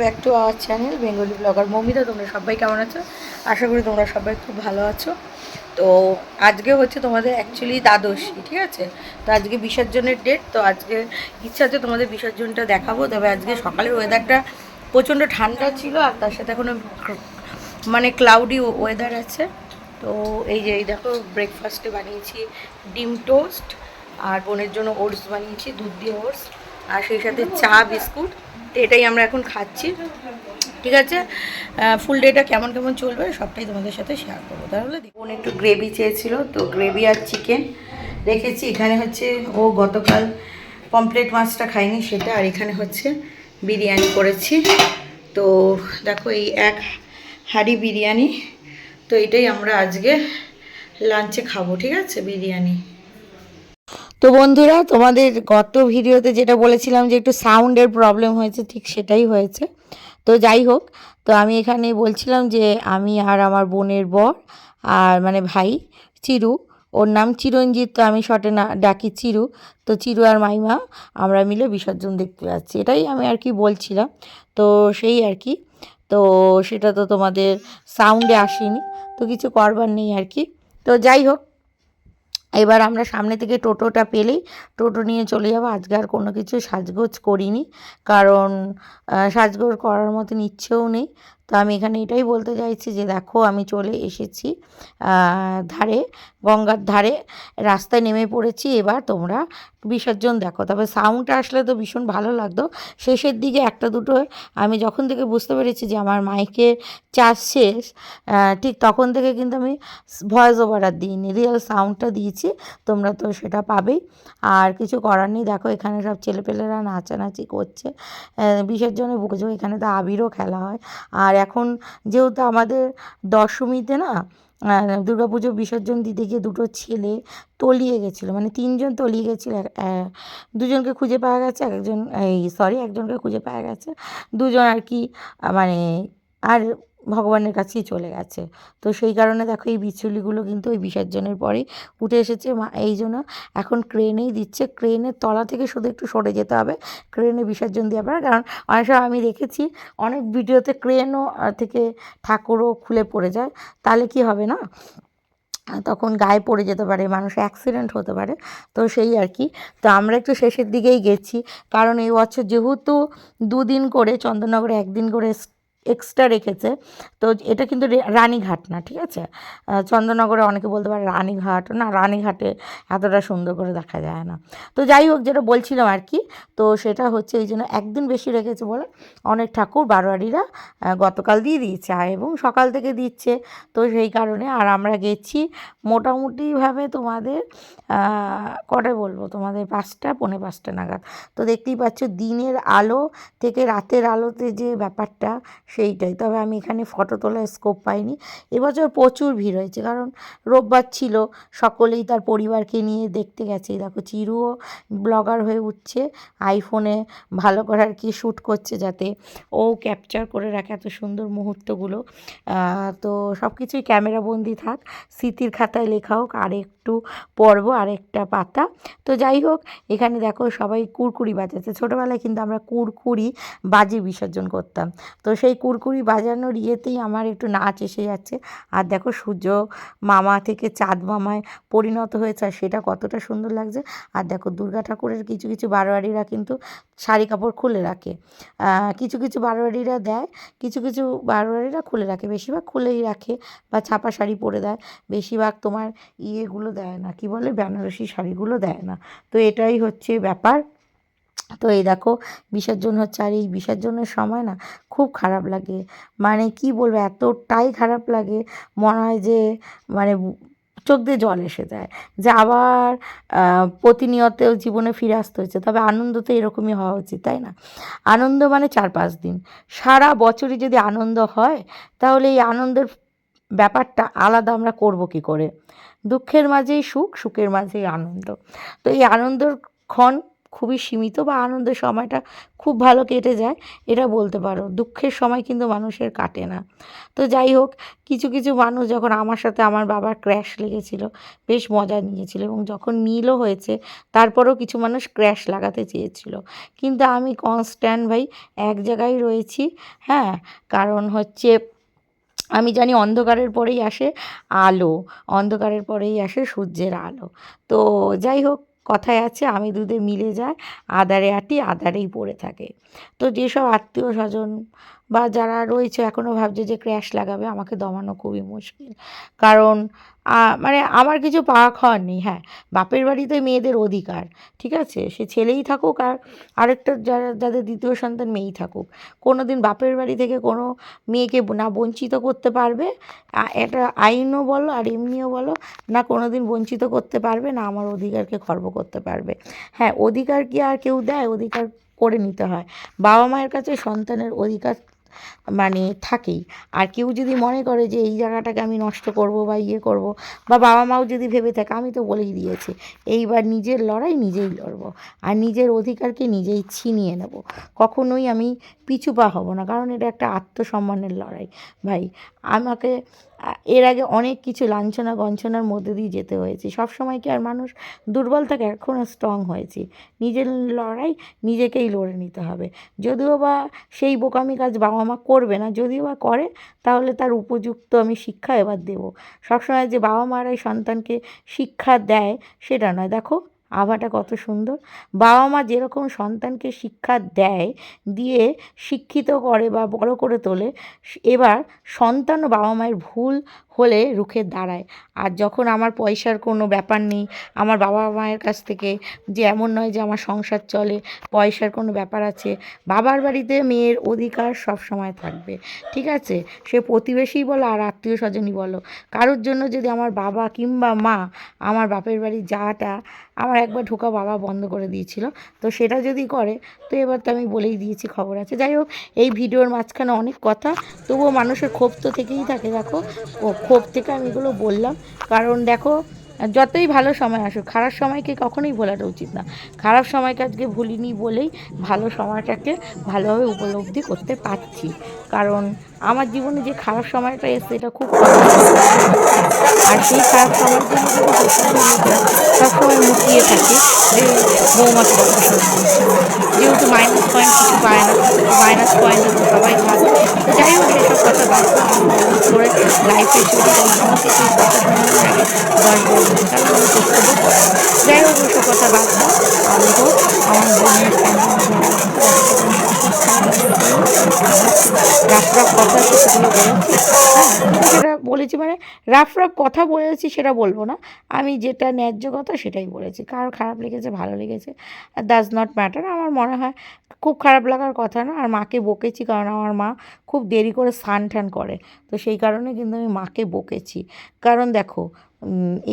Back to our channel Bengali blogger Momita তোমরা সবাই কেমন আছো? আশা করি তোমরা সবাই খুব ভালো আছো। তো আজকে হচ্ছে তোমাদের অ্যাকচুয়ালি দ্বাদশী, ঠিক আছে? তো আজকে বিসর্জনের ডেট তো আজকে ইচ্ছা আছে তোমাদের বিসর্জনটা দেখাবো। তবে আজকে সকালের ওয়েদারটা প্রচণ্ড ঠান্ডা ছিল, আর তার সাথে এখনও মানে ক্লাউডি ওয়েদার আছে। তো এই যে, এই দেখো ব্রেকফাস্টে বানিয়েছি ডিম টোস্ট আর বোনের জন্য ওটস বানিয়েছি, দুধ দিয়ে ওটস আর সেই সাথে চা, বিস্কুট। তো এটাই আমরা এখন খাচ্ছি। ঠিক আছে? ফুল ডেটা কেমন কেমন চলবে সবটাই তোমাদের সাথে শেয়ার করব। তাহলে বোন একটু গ্রেভি চেয়েছিল, তো গ্রেভি আর চিকেন রেখেছি। এখানে হচ্ছে ও গতকাল পমপ্লেট মাছটা খাইনি সেটা আর এখানে হচ্ছে বিরিয়ানি করেছি। তো দেখো এই এক হাঁড়ি বিরিয়ানি, তো এটাই আমরা আজকে লাঞ্চে খাব, ঠিক আছে? বিরিয়ানি। তো বন্ধুরা, তোমাদের গত ভিডিওতে যেটা বলেছিলাম যে একটু সাউন্ডের প্রবলেম হয়েছে, ঠিক সেটাই হয়েছে। তো যাই হোক, তো আমি এখানে বলছিলাম যে আমি আর আমার বোনের বর আর মানে ভাই চিরু, ওর নাম চিরঞ্জিত, তো আমি শটে না, ডাকি চিরু। তো চিরু আর মাইমা, আমরা মিলে বিসর্জন দেখতে যাচ্ছি। এটাই আমি আর কি বলছিলাম। তো সেই আর কি, তো সেটা তো তোমাদের সাউন্ডে আসেনি, তো কিছু করবার নেই আর কি। তো যাই হোক এবার আমরা সামনে থেকে টোটোটা পেলেই টোটো নিয়ে চলে যাব। আজকে আর কোনো কিছু সাজগোজ করিনি, কারণ সাজগোজ করার মতন ইচ্ছেও নেই। তো আমি এখানে এটাই বলতে চাইছি যে দেখো, আমি চলে এসেছি ধারে, গঙ্গার ধারে। রাস্তায় নেমে পড়েছি, এবার তোমরা বিসর্জন দেখো। তবে সাউন্ডটা আসলে তো ভীষণ ভালো লাগতো। শেষের দিকে একটা দুটো, আমি যখন থেকে বুঝতে পেরেছি যে আমার মাইকের চার্জ শেষ ঠিক তখন থেকে কিন্তু আমি ভয়েস ওভার আর দিইনি রিয়েল সাউন্ডটা দিয়েছি। তোমরা তো সেটা পাবেই। আর কিছু করার নেই। দেখো, এখানে সব ছেলেপেলেরা নাচানাচি করছে। বিসর্জনে বুঝো, এখানে তো আবিরও খেলা হয়। আর এখন যেহেতু আমাদের দশমীতে না দুর্গা পুজো বিসর্জন দিতে গিয়ে দুটো ছেলে তলিয়ে গেছিল মানে তিনজন তলিয়ে গেছিল দুজনকে খুঁজে পাওয়া গেছে, একজন, এই সরি একজনকে খুঁজে পাওয়া গেছে, দুজন আর কি মানে আর ভগবানের কাছেই চলে গেছে। তো সেই কারণে দেখো এই বিচুলিগুলো কিন্তু ওই বিসর্জনের পরেই উঠে এসেছে। এই জন্য এখন ক্রেনেই দিচ্ছে। ক্রেনের তলা থেকে শুধু একটু সরে যেতে হবে। ক্রেনে বিসর্জন দেওয়া পারে, কারণ অনেক সময় আমি দেখেছি অনেক ভিডিওতে ক্রেনও থেকে ঠাকুরও খুলে পড়ে যায়। তাহলে কি হবে না? তখন গায়ে পড়ে যেতে পারে মানুষ অ্যাক্সিডেন্ট হতে পারে। তো সেই আর কি। তো আমরা একটু শেষের দিকেই গেছি। কারণ এই বছর যেহেতু দুদিন করে, চন্দননগরে একদিন করে এক্সট্রা রেখেছে। তো এটা কিন্তু রানীঘাট না, ঠিক আছে? চন্দ্রনগরে অনেকে বলতে পারে রানীঘাট। না, রানীঘাটে এতটা সুন্দর করে দেখা যায় না। তো যাই হোক, যেটা বলছিলাম আর কি, তো সেটা হচ্ছে এই জন্য একদিন বেশি রেখেছে বলে অনেক ঠাকুর বারোয়ারিরা গতকাল দিয়ে দিয়েছে এবং সকাল থেকে দিচ্ছে। তো সেই কারণে আর আমরা গেছি মোটামুটিভাবে তোমাদের কটায় বলব? তোমাদের পাঁচটা, পৌনে পাঁচটা নাগাদ। তো দেখতেই পাচ্ছ দিনের আলো থেকে রাতের আলোতে যে ব্যাপারটা সেইটাই। তবে আমি এখানে ফটো তোলার স্কোপ পাইনি। এবছর প্রচুর ভিড় হয়েছে, কারণ রোববার ছিল, সকলেই তার পরিবারকে নিয়ে দেখতে গেছে। দেখো, চিরুও ব্লগার হয়ে উঠছে আইফোনে ভালো করে আর কি শ্যুট করছে যাতে ও ক্যাপচার করে রাখে এত সুন্দর মুহূর্তগুলো। তো সব কিছুই ক্যামেরা বন্দি থাক, স্মৃতির খাতায় লেখা হোক, আর একটু পর্ব, আর একটা পাতা। তো যাই হোক, এখানে দেখো সবাই কুরকুরি বাজাচ্ছে। ছোটোবেলায় কিন্তু আমরা কুরকুরি বাজি বিসর্জন করতাম। তো সেই কুরকুরি বাজানোর ইয়েতেই আমার একটু নাচ এসে যাচ্ছে। আর দেখো সূর্য মামা থেকে চাঁদ মামায় পরিণত হয়েছে আর সেটা কতটা সুন্দর লাগছে। আর দেখো দুর্গা ঠাকুরের কিছু কিছু বারোয়ারিরা কিন্তু শাড়ি কাপড় খুলে রাখে। কিছু কিছু বারোয়ারিরা দেয়, কিছু কিছু বারোয়ারিরা খুলে রাখে। বেশিরভাগ খুলেই রাখে বা ছাপা শাড়ি পরে দেয়। বেশিরভাগ তোমার ইয়েগুলো দেয় না, কি বলে, বেনারসি শাড়িগুলো দেয় না। তো এটাই হচ্ছে ব্যাপার। তো এই দেখো, বিসর্জন হচ্ছে, আর এই বিসর্জনের সময় না খুব খারাপ লাগে। মানে কি বলব, এতটাই খারাপ লাগে, মনে হয় যে মানে চোখ দিয়ে জল এসে যায়। যে আবার প্রতিনিয়ত জীবনে ফিরে আসতে হচ্ছে। তবে আনন্দ তো এরকমই হওয়া উচিত, তাই না? আনন্দ মানে চার পাঁচ দিন। সারা বছরই যদি আনন্দ হয়, তাহলে এই আনন্দের ব্যাপারটা আলাদা আমরা করব কি করে? দুঃখের মাঝেই সুখ, সুখের মাঝেই আনন্দ। তো এই আনন্দর ক্ষণ খুবই সীমিত বা আনন্দের সময়টা খুব ভালো কেটে যায়, এটা বলতে পারো। দুঃখের সময় কিন্তু মানুষের কাটে না। তো যাই হোক, কিছু কিছু মানুষ যখন আমার সাথে আমার বাবার ক্র্যাশ লেগেছিল, বেশ মজা নিয়েছিল এবং যখন মিলও হয়েছে, তারপরেও কিছু মানুষ ক্র্যাশ লাগাতে চেয়েছিল। কিন্তু আমি কনস্ট্যান্ট ভাই এক জায়গায় রয়েছি হ্যাঁ? কারণ হচ্ছে আমি জানি অন্ধকারের পরেই আসে আলো, অন্ধকারের পরেই আসে সূর্যের আলো। তো যাই হোক কথায় আছে, আমি দুধে মিলে যায় আদারে আটি আদারেই পড়ে থাকে। তো যেসব আত্মীয় স্বজন বা যারা রয়েছে এখনও ভাবছে যে ক্র্যাশ লাগাবে, আমাকে দমানো খুবই মুশকিল। কারণ মানে আমার কিছু পাওয়া খাওয়ার নেই হ্যাঁ। বাপের বাড়িতে মেয়েদের অধিকার, ঠিক আছে? সে ছেলেই থাকুক আর আরেকটা যারা, যাদের দ্বিতীয় সন্তান মেয়েই থাকুক। কোনো দিন বাপের বাড়ি থেকে কোনো মেয়েকে না বঞ্চিত করতে পারবে এটা আইনও বলো আর এমনিও বলো, না কোনো দিন বঞ্চিত করতে পারবে, না আমার অধিকারকে খর্ব করতে পারবে। হ্যাঁ অধিকার কি আর কেউ দেয়? অধিকার করে নিতে হয়। বাবা মায়ের কাছে সন্তানের অধিকার মানে থাকেই। আর কেউ যদি মনে করে যে এই জায়গাটাকে আমি নষ্ট করব বা ইয়ে করব বা বাবা মাও যদি ভেবে থাকে, আমি তো বলেই দিয়েছি, এইবার নিজের লড়াই নিজেই লড়বো আর নিজের অধিকারকে নিজেই ছিনিয়ে নেব। কখনোই আমি পিছু পা হব না, কারণ এটা একটা আত্মসম্মানের লড়াই। ভাই, আমাকে এর আগে অনেক কিছু লাঞ্ছনা গঞ্ছনার মধ্যে দিয়ে যেতে হয়েছে। সব সময় কি আর মানুষ দুর্বল থাকে? এখনও স্ট্রং হয়েছি। নিজের লড়াই নিজেকেই লড়ে নিতে হবে। যদিও বা সেই বোকামি কাজ বাবা মা করবে না, যদিও বা করে, তাহলে তার উপযুক্ত আমি শিক্ষা এবার দেবো। সবসময় যে বাবা মারাই সন্তানকে শিক্ষা দেয়, সেটা নয়। দেখো আভাটা কত সুন্দর। বাবা মা যেরকম সন্তানকে শিক্ষা দেয়, দিয়ে শিক্ষিত করে বা বড় করে তোলে এবার সন্তান ও বাবা মায়ের ভুল হলে রুখে দাঁড়ায়। আর যখন আমার পয়সার কোনো ব্যাপার নেই, আমার বাবা মায়ের কাছ থেকে যে এমন নয় যে আমার সংসার চলে, পয়সার কোনো ব্যাপার আছে, বাবার বাড়িতে মেয়ের অধিকার সব সময় থাকবে। ঠিক আছে? সে প্রতিবেশী বলো আর আত্মীয় স্বজনই বলো। কারোর জন্য যদি আমার বাবা কিংবা মা আমার বাপের বাড়ি যাওয়াটা আমার একবার ঢোকা বাবা বন্ধ করে দিয়েছিল। তো সেটা যদি করে, তো এবার তো আমি বলেই দিয়েছি খবর আছে। যাই হোক, এই ভিডিওর মাঝখানে অনেক কথা, তবুও মানুষের ক্ষোভ তো থেকেই থাকে, দেখো। ক্ষোভ থেকে আমি এগুলো বললাম। কারণ দেখো, যতই ভালো সময় আসুক, খারাপ সময়কে কখনোই ভোলাটা উচিত না। খারাপ সময়কে আজকে ভুলিনি বলেই ভালো সময়টাকে ভালোভাবে উপলব্ধি করতে পারছি। কারণ আমার জীবনে যে খারাপ সময়টা এসছে, এটা খুব আর সেই খারাপ কিন্তু সবসময় মুখিয়ে থাকে, যে বৌমাকে যেহেতু মাইনাস পয়েন্ট কিছু পায় না মাইনাস পয়েন্ট সবাই ভাবে তো যাই হোক, এসব কথা বাদ করে লাইফে এবং আমাকে সেই কথা আমি যাই হোক ওসব কথা বাদ আমি আমার বোনের বলেছি সেটা বলেছি মানে রাফ রাফ কথা বলেছি সেটা বলব না। আমি যেটা ন্যায্য কথা সেটাই বলেছি। কারোর খারাপ লেগেছে ভালো লেগেছে। ডাজ নট ম্যাটার আমার মনে হয় খুব খারাপ লাগার কথা না। আর মাকে বকেছি কারণ আমার মা খুব দেরি করে স্নান টান করে। তো সেই কারণে কিন্তু আমি মাকে বকেছি। কারণ দেখো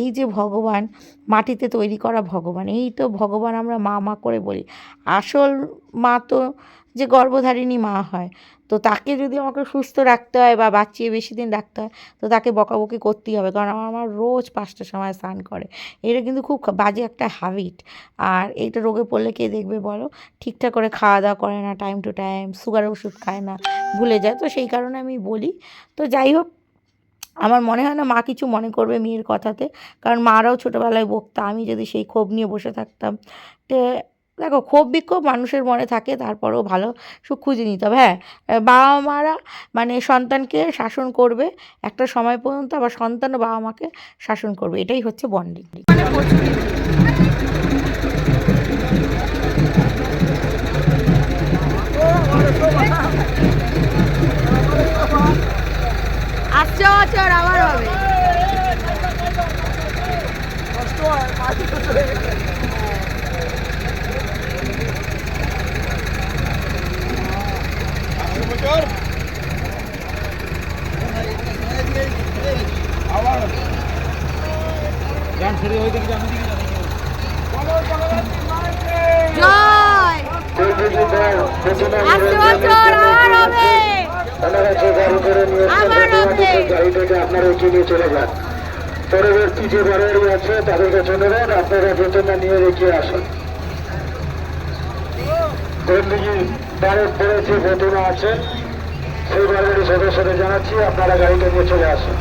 এই যে ভগবান, মাটিতে তৈরি করা ভগবান, এই তো ভগবান আমরা মা মা করে বলি। আসল মা তো যে গর্ভধারিণী মা হয়। তো তাকে যদি আমাকে সুস্থ রাখতে হয় বা বাঁচিয়ে বেশি দিন রাখতে হয়, তো তাকে বকাবকি করতেই হবে। কারণ আমার আমার রোজ পাঁচটার সময় স্নান করে। এটা কিন্তু খুব বাজে একটা হ্যাবিট আর এইটা রোগে পড়লে কে দেখবে বলো? ঠিকঠাক করে খাওয়া দাওয়া করে না টাইম টু টাইম সুগারের ওষুধ খায় না, ভুলে যায়। তো সেই কারণে আমি বলি, তো যাই হোক, আমার মনে হয় না মা কিছু মনে করবে মেয়ের কথাতে। কারণ মারাও ছোটোবেলায় বকতা। আমি যদি সেই ক্ষোভ নিয়ে বসে থাকতাম, তে দেখো ক্ষোভ বিক্ষোভ মানুষের মনে থাকে, তারপরেও ভালো সুখ খুঁজে নিতে হবে। হ্যাঁ বাবা মারা মানে সন্তানকে শাসন করবে, একটা সময় পর্যন্ত আবার সন্তানও বাবা মাকে শাসন করবে, এটাই হচ্ছে বন্ডিং বছর, আবার হবে। জয় আসছে বছর আবার হবে ওনারা যে গাড়ি হবে। আপনারা নিয়ে চলে যান পরবর্তী যে বাড়ি আছে তাদেরকে অনুরোধ আপনারা বেতনটা নিয়ে রেখে আসুন ব্যারেক পড়েছে প্রতিমা আছেন সেই বাড়ির সদস্যদের জানাচ্ছি আপনারা গাড়িতে নিয়ে চলে আসুন।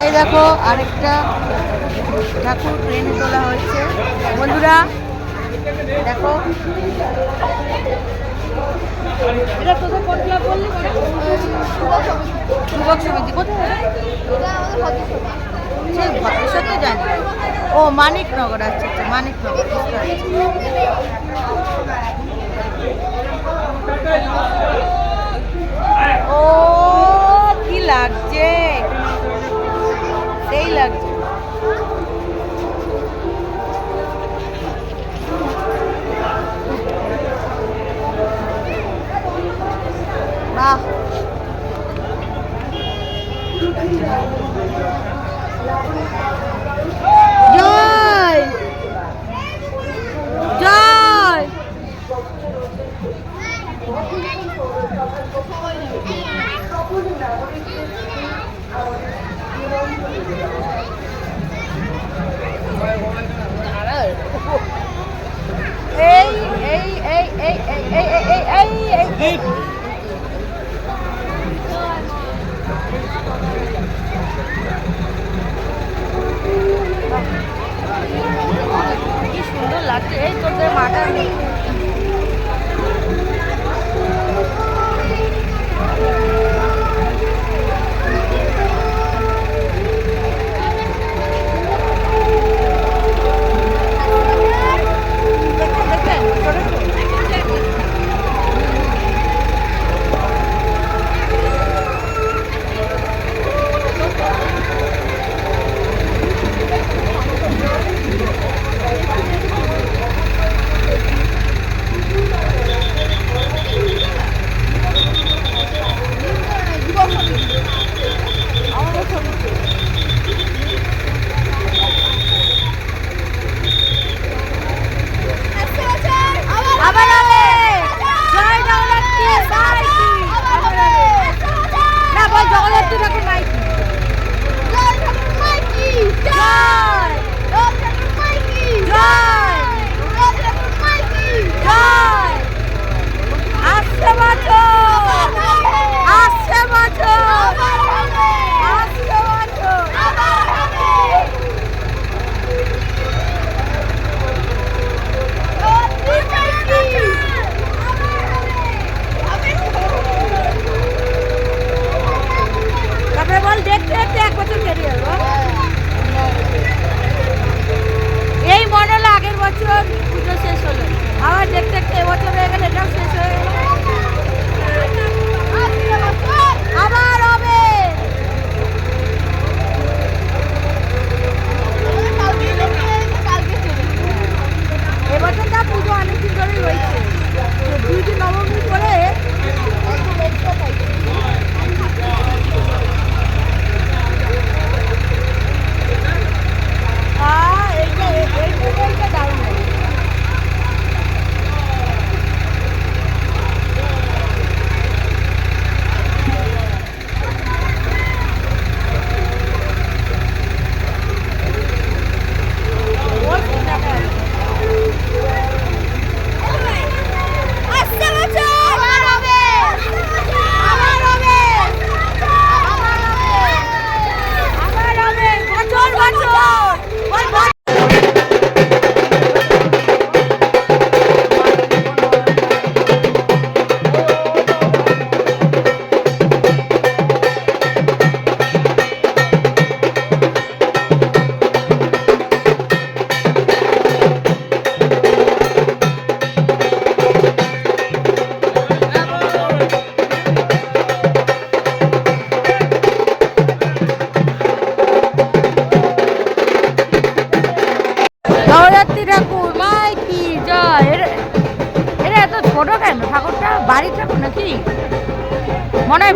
এই দেখো আরেকটা ঠাকুর ট্রেনে তোলা হচ্ছে বন্ধুরা, দেখো। কোথায়? জানি ও, মানিকনগর আচ্ছা আচ্ছা মানিকনগর ও লাগছে। সেই লাগছে। বাহ। এই এই কি সুন্দর লাগছে। এই তোদের মাটা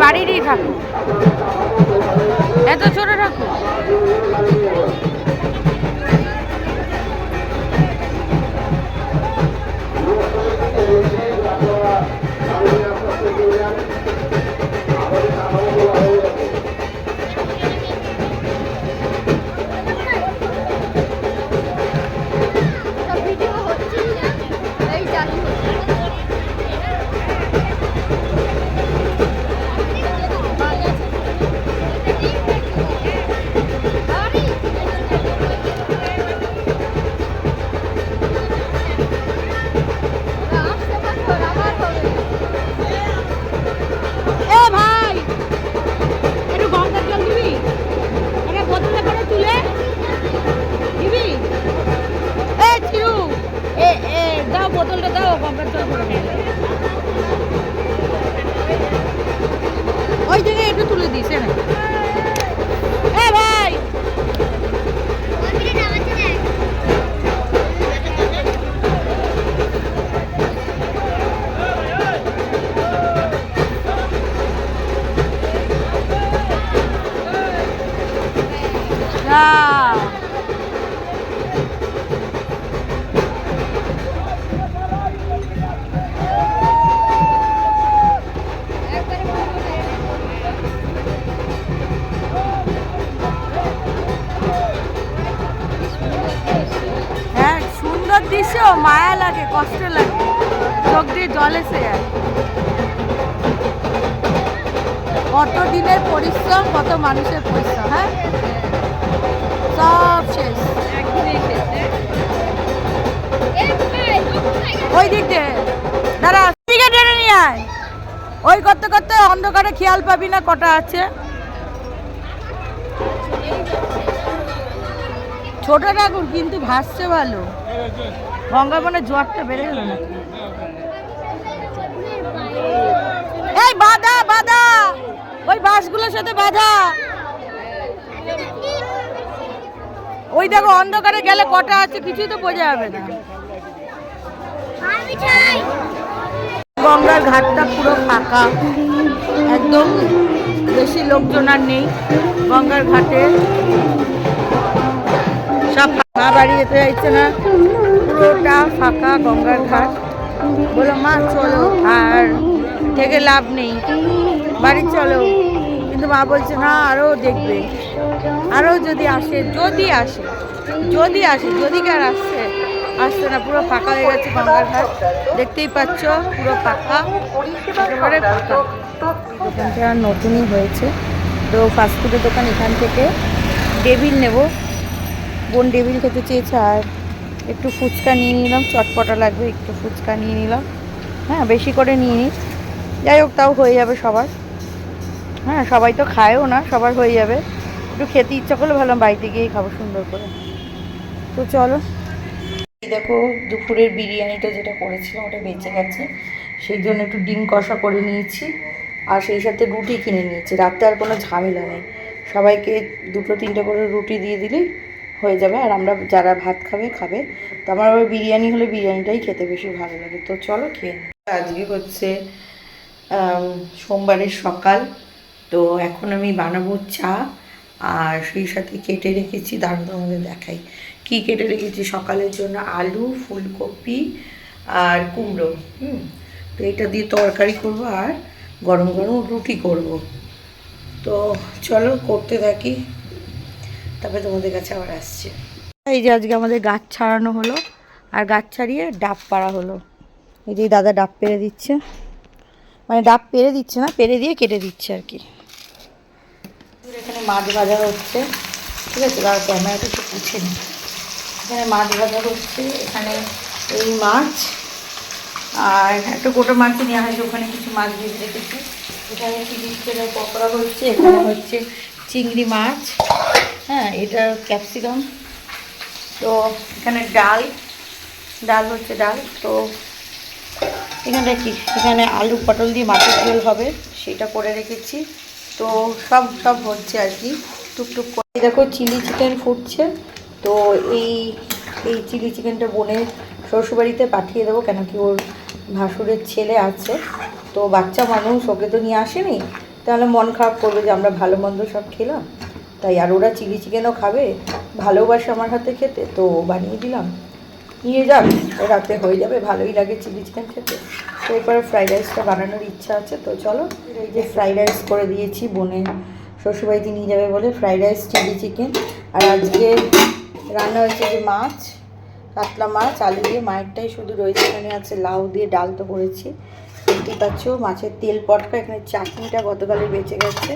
বাড়িরই ঠাকুর ওই করতে করতে অন্ধকারে খেয়াল পাবি না কটা আছে। ছোট ঠাকুর কিন্তু ভাসছে ভালো। গঙ্গা মনে জোয়ারটা বেড়ে গেল না এই বাধা বাধা। ওই বাসগুলোর সাথে বাধা। ওই দেখো, অন্ধকারে গেলে কটা আছে কিছুই তো বোঝা যাবে না। গঙ্গার ঘাটটা পুরো ফাঁকা। একদম বেশি লোকজন আর নেই। গঙ্গার ঘাটে সব মা বাড়ি যেতে চাইছে না। পুরোটা ফাঁকা গঙ্গার ঘাট। বলো, মা, চলো। আর থেকে লাভ নেই। বাড়ি চলো। কিন্তু মা বলছে, না আরও দেখবে। আরও যদি আসে যদি আসে যদি আসে, যদি কার আসছে আসছে না, পুরো ফাঁকা হয়ে গেছে গঙ্গার দেখতেই পাচ্ছ, পুরো ফাঁকা। ফাঁকা। নতুনই হয়েছে। তো ফাস্টফুডের দোকান এখান থেকে। টেবিল নেব। বোন টেবিল খেতে চেয়েছে, আর একটু ফুচকা নিয়ে নিলাম। চটপটা লাগবে, একটু ফুচকা নিয়ে নিলাম। হ্যাঁ বেশি করে নিয়ে নিই যাই হোক, তাও হয়ে যাবে সবার। হ্যাঁ সবাই তো খায়ও না, সবার হয়ে যাবে। একটু খেতে ইচ্ছা করলে ভালো, বাড়িতে গিয়েই খাব সুন্দর করে। তো চলো। দেখো দুপুরের বিরিয়ানিটা যেটা করেছিলাম, ওটা বেঁচে গেছে। সেই জন্য একটু ডিম কষা করে নিয়েছি, আর সেই সাথে রুটি কিনে নিয়েছি। রাতে আর কোনো ঝামেলা নেই। সবাইকে দুটো তিনটে করে রুটি দিয়ে দিলেই হয়ে যাবে, আর আমরা যারা ভাত খাবে খাবে। তো আমার আবার বিরিয়ানি হলে বিরিয়ানিটাই খেতে বেশি ভালো লাগে। তো চলো খেয়ে আজকে হচ্ছে সোমবারের সকাল। তো এখন আমি বানাবো চা, আর সেই সাথে কেটে রেখেছি দাঁড়ো তোমাদের দেখাই। কি কেটে রেখেছি? সকালের জন্য আলু, ফুলকপি আর কুমড়ো, হুম? তো এটা দিয়ে তরকারি করব আর গরম গরম রুটি করব। তো চলো করতে থাকি। তারপরে তোমাদের কাছে আবার আসছে। এই যে আজকে আমাদের গাছ ছাড়ানো হলো আর গাছ ছাড়িয়ে ডাব পাড়া হলো। এই যে দাদা ডাব পেরে দিচ্ছে। মানে ডাব পেরে দিচ্ছে না পেরে দিয়ে কেটে দিচ্ছে আর কি। এখানে মাছ ভাজা হচ্ছে। ঠিক আছে, দাদা, ক্যামেরাটা একটু পুছে নি এখানে মাছ ভাজা হচ্ছে, এখানে এই মাছ। আর একটা গোটা মাছ নেওয়া হয়েছে, ওখানে কিছু মাছ ভেজে রেখেছি। এখানে চিলি চিকেনের পকোড়া হচ্ছে, এখানে হচ্ছে চিংড়ি মাছ। হ্যাঁ এটা ক্যাপসিকাম। তো এখানে ডাল ডাল হচ্ছে ডাল। তো এখানে কি, এখানে আলু পটল দিয়ে মাছের ঝোল হবে, সেটা করে রেখেছি। তো সব সব হচ্ছে আর কি, টুকটুক করে। দেখো চিলি চিকেন ফুটছে। তো এই এই চিলি চিকেনটা বোনের শ্বশুরবাড়িতে পাঠিয়ে দেবো, কেন কি ওর ভাসুরের ছেলে আছে। তো বাচ্চা মানুষ, ওকে তো নিয়ে আসেনি। তাহলে মন খারাপ করবে যে আমরা ভালো মন্দ সব খেলাম। তাই আর ওরা চিলি চিকেনও খাবে, ভালোবাসে আমার হাতে খেতে, তো বানিয়ে দিলাম। নিয়ে যাক, রাতে হয়ে যাবে, ভালোই লাগে চিলি চিকেন খেতে। তো এরপরে ফ্রাইড রাইসটা বানানোর ইচ্ছা আছে, তো চলো। এই যে ফ্রাইড রাইস করে দিয়েছি, বোনে শ্বশুরবাড়িতে নিয়ে যাবে বলে ফ্রাইড রাইস, চিলি চিকেন। আর আজকে রান্না হয়েছে যে মাছ, কাতলা মাছ, আলু দিয়ে, মায়েরটাই শুধু রয়েছে এখানে আছে লাউ দিয়ে ডাল তো করেছি। দেখতে পাচ্ছ, মাছের তেল পটকা, এখানে চাটনিটা গতকালে বেঁচে গেছে।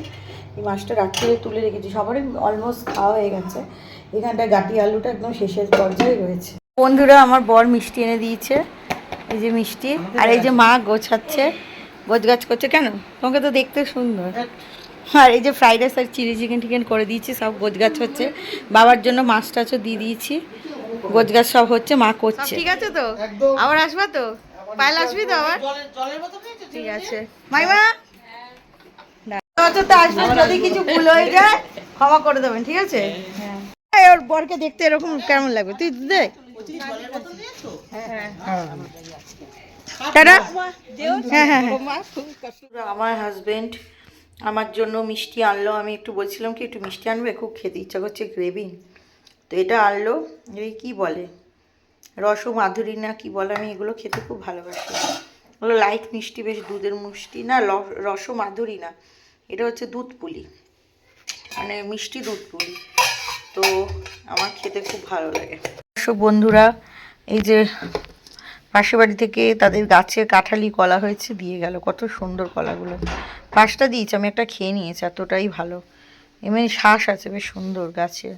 এই মাছটা রাত্রিরে তুলে রেখেছি, সবারই অলমোস্ট খাওয়া হয়ে গেছে। এখানটা গাটি আলুটা একদম শেষের পর্যায়ে রয়েছে। বন্ধুরা, আমার বর মিষ্টি এনে দিয়েছে, এই যে মিষ্টি। আর এই যে মা গোছাচ্ছে গোছ গাছ করছে, কেন? তোমাকে তো দেখতে সুন্দর। আর এই যে ফ্রাইড রাইস আর চিলি চিকেন টিকেন করে দিয়েছি সব গোছ গাছ হচ্ছে। বাবার জন্য মাছ টাছও দিয়ে দিয়েছি। গোছ গাছ সব হচ্ছে মা করছে। ঠিক আছে তো? আবার আসবা তো? পায়েল আসবি তো আবার? ঠিক আছে। মাইমা? তো আসবে যদি কিছু ভুল হয়ে যায় ক্ষমা করে দেবেন ঠিক আছে? হ্যাঁ। ওর বরকে দেখতে এরকম কেমন লাগবে? তুই হ্যাঁ। হ্যাঁ। হ্যাঁ আমার হাজবেন্ড আমার জন্য মিষ্টি আনলো। আমি একটু বলছিলাম কি, একটু মিষ্টি আনবে? খুব খেতে ইচ্ছা করছে গ্রেভি তো এটা আনলো। এই কি বলে? রস মাধুরী না কি বলে? আমি এগুলো খেতে খুব ভালোবাসি। ওগুলো লাইট মিষ্টি, বেশ দুধের মিষ্টি না রস মাধুরী না। এটা হচ্ছে দুধ পুলি। মানে মিষ্টি দুধ পুলি। তো আমার খেতে খুব ভালো লাগে। সব বন্ধুরা, এই যে পাশের বাড়ি থেকে তাদের গাছে কাঁঠালি কলা হয়েছে, দিয়ে গেল। কত সুন্দর কলাগুলো। পাঁচটা দিয়েছে, আমি একটা খেয়ে নিয়েছি, এতটাই ভালো। এমনি শ্বাস আছে, বেশ সুন্দর গাছে।